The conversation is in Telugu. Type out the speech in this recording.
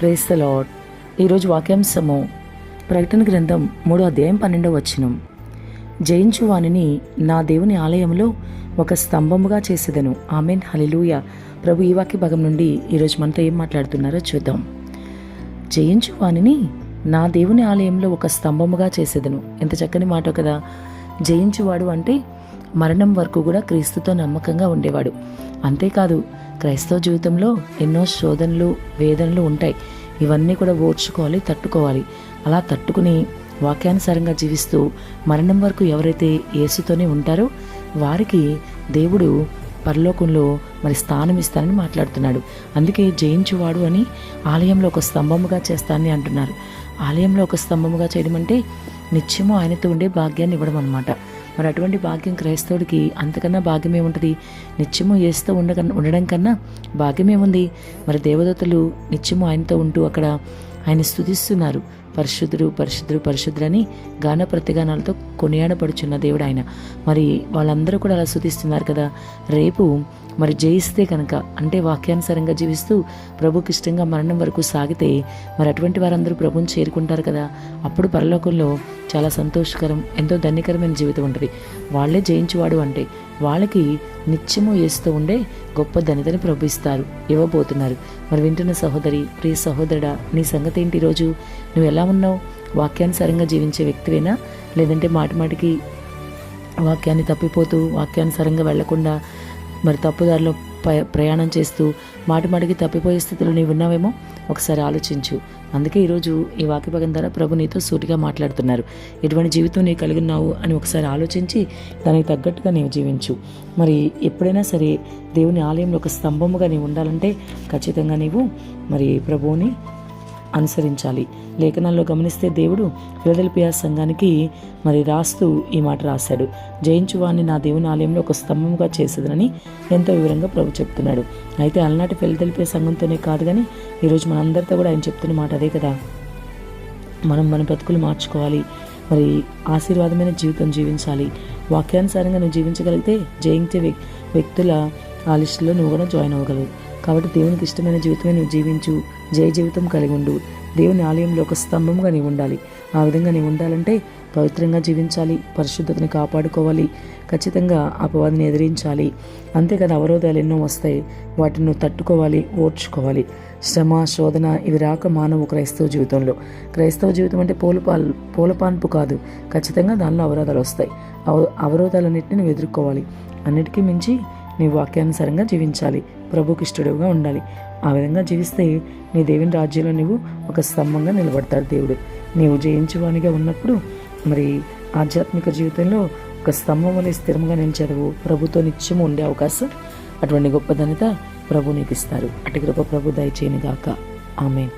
ప్రేస్ ద లాడ్ ఈరోజు వాక్యాంశము ప్రకటన గ్రంథం మూడో అధ్యాయం పన్నెండవ వచనం. జయించు వానిని నా దేవుని ఆలయంలో ఒక స్తంభముగా చేసేదను. ఆమెన్. హలిలూయ ప్రభు ఈ వాక్య భాగం నుండి ఈరోజు మనతో ఏం మాట్లాడుతున్నారో చూద్దాం. జయించు వానిని నా దేవుని ఆలయంలో ఒక స్తంభముగా చేసేదను. ఎంత చక్కని మాట కదా. జయించువాడు అంటే మరణం వరకు కూడా క్రీస్తుతో నమ్మకంగా ఉండేవాడు. అంతేకాదు క్రైస్తవ జీవితంలో ఎన్నో శోధనలు వేదనలు ఉంటాయి. ఇవన్నీ కూడా ఓర్చుకోవాలి తట్టుకోవాలి. అలా తట్టుకుని వాక్యానుసారంగా జీవిస్తూ మరణం వరకు ఎవరైతే యేసుతోనే ఉంటారో వారికి దేవుడు పరలోకంలో మరి స్థానం ఇస్తానని మాట్లాడుతున్నాడు. అందుకే జయించువాడు అని ఆలయంలో ఒక స్తంభముగా చేస్తానని అంటున్నారు. ఆలయంలో ఒక స్తంభముగా చేయడం అంటే నిత్యము ఆయనతో ఉండే భాగ్యాన్ని ఇవ్వడం అనమాట మరి అటువంటి భాగ్యం క్రైస్తవుడికి అంతకన్నా భాగ్యం ఏముంటుంది నిత్యము ఏస్తూ ఉండక ఉండడం కన్నా భాగ్యం ఏముంది మరి దేవదూతలు నిత్యము ఆయనతో ఉంటూ అక్కడ ఆయన స్థుతిస్తున్నారు పరిశుద్ధుడు పరిశుద్ధుడు పరిశుద్ధులని గాన ప్రతిగానాలతో కొనియాడపడుచున్న దేవుడు ఆయన. మరి వాళ్ళందరూ కూడా అలా స్థుతిస్తున్నారు కదా? రేపు మరి జయిస్తే కనుక అంటే వాక్యానుసారంగా జీవిస్తూ ప్రభుకి ఇష్టంగా మరణం వరకు సాగితే మరి అటువంటి వారందరూ ప్రభుని చేరుకుంటారు కదా? అప్పుడు పరలోకంలో చాలా సంతోషకరం ఎంతో ధన్యకరమైన జీవితం ఉంటుంది. వాళ్ళే జయించువాడు అంటే వాళ్ళకి నిత్యము వేస్తూ ఉండే గొప్ప ధనితని ప్రభుస్తారు ఇవ్వబోతున్నారు. మరి వింటున్న సహోదరి ప్రియ సహోదరుడా నీ సంగతి ఏంటి ఈరోజు? నువ్వు ఎలా ఉన్నావు? వాక్యానుసారంగా జీవించే వ్యక్తివేనా? లేదంటే మాటిమాటికి వాక్యాన్ని తప్పిపోతూ వాక్యానుసారంగా వెళ్ళకుండా మరి తప్పుదారిలో ప్రయాణం చేస్తూ మాటిమాటికి తప్పిపోయే స్థితిలో నీవు ఉన్నావేమో ఒకసారి ఆలోచించు. అందుకే ఈరోజు ఈ వాక్యపగం ద్వారా ప్రభు నీతో సూటిగా మాట్లాడుతున్నారు. ఎటువంటి జీవితం నీవు కలిగి ఉన్నావు అని ఒకసారి ఆలోచించి దానికి తగ్గట్టుగా నీవు జీవించు. మరి ఎప్పుడైనా సరే దేవుని ఆలయంలో ఒక స్తంభముగా నీవు ఉండాలంటే ఖచ్చితంగా నీవు మరి ప్రభువుని అనుసరించాలి. లేఖనాల్లో గమనిస్తే దేవుడు ఫిలదెల్పియా సంఘానికి మరి రాస్తూ ఈ మాట రాశాడు. జయించువాన్ని నా దేవుని ఆలయంలో ఒక స్తంభంగా చేసేదనని ఎంతో వివరంగా ప్రభు చెప్తున్నాడు. అయితే అలనాటి ఫిలదెల్పియా సంఘంతోనే కాదు కానీ ఈరోజు మనందరితో కూడా ఆయన చెప్తున్న మాట అదే కదా. మనం మన బ్రతుకులు మార్చుకోవాలి. మరి ఆశీర్వాదమైన జీవితం జీవించాలి. వాక్యానుసారంగా నువ్వు జీవించగలిగితే జయించే వ్యక్తుల ఆ లిస్టులో నువ్వు కూడా జాయిన్ అవ్వగలవు. కాబట్టి దేవునికి ఇష్టమైన జీవితమే నువ్వు జీవించు. జయ జీవితం కలిగి ఉండు. దేవుని ఆలయంలో ఒక స్తంభంగా నీవు ఉండాలి. ఆ విధంగా నీవు ఉండాలంటే పవిత్రంగా జీవించాలి. పరిశుద్ధతని కాపాడుకోవాలి. ఖచ్చితంగా అపవాదిని ఎదిరించాలి. అంతే కదా అవరోధాలు ఎన్నో వస్తాయి. వాటిని నువ్వు తట్టుకోవాలి ఓర్చుకోవాలి. శ్రమ శోధన ఇవి రాక మానవు క్రైస్తవ జీవితంలో. క్రైస్తవ జీవితం అంటే పోలపాల్ పూలపాన్పు కాదు. ఖచ్చితంగా దానిలో అవరోధాలు వస్తాయి. అవ అవరోధాలన్నింటినీ నువ్వు ఎదుర్కోవాలి. అన్నిటికీ మించి నీ వాక్యానుసారంగా జీవించాలి. ప్రభుకి ఇష్టడుగా ఉండాలి. ఆ విధంగా జీవిస్తే నీ దేవుని రాజ్యంలో నువ్వు ఒక స్తంభంగా నిలబడతాడు దేవుడు. నీవు జయించేవానిగా ఉన్నప్పుడు మరి ఆధ్యాత్మిక జీవితంలో ఒక స్తంభం వలె స్థిరంగా నిలిచేదవు ప్రభుతో నిత్యం ఉండే అవకాశం అటువంటి గొప్ప ధనత ప్రభు నీకు ఇస్తారు అటు కృప ప్రభు దయచేయని గాక. ఆమె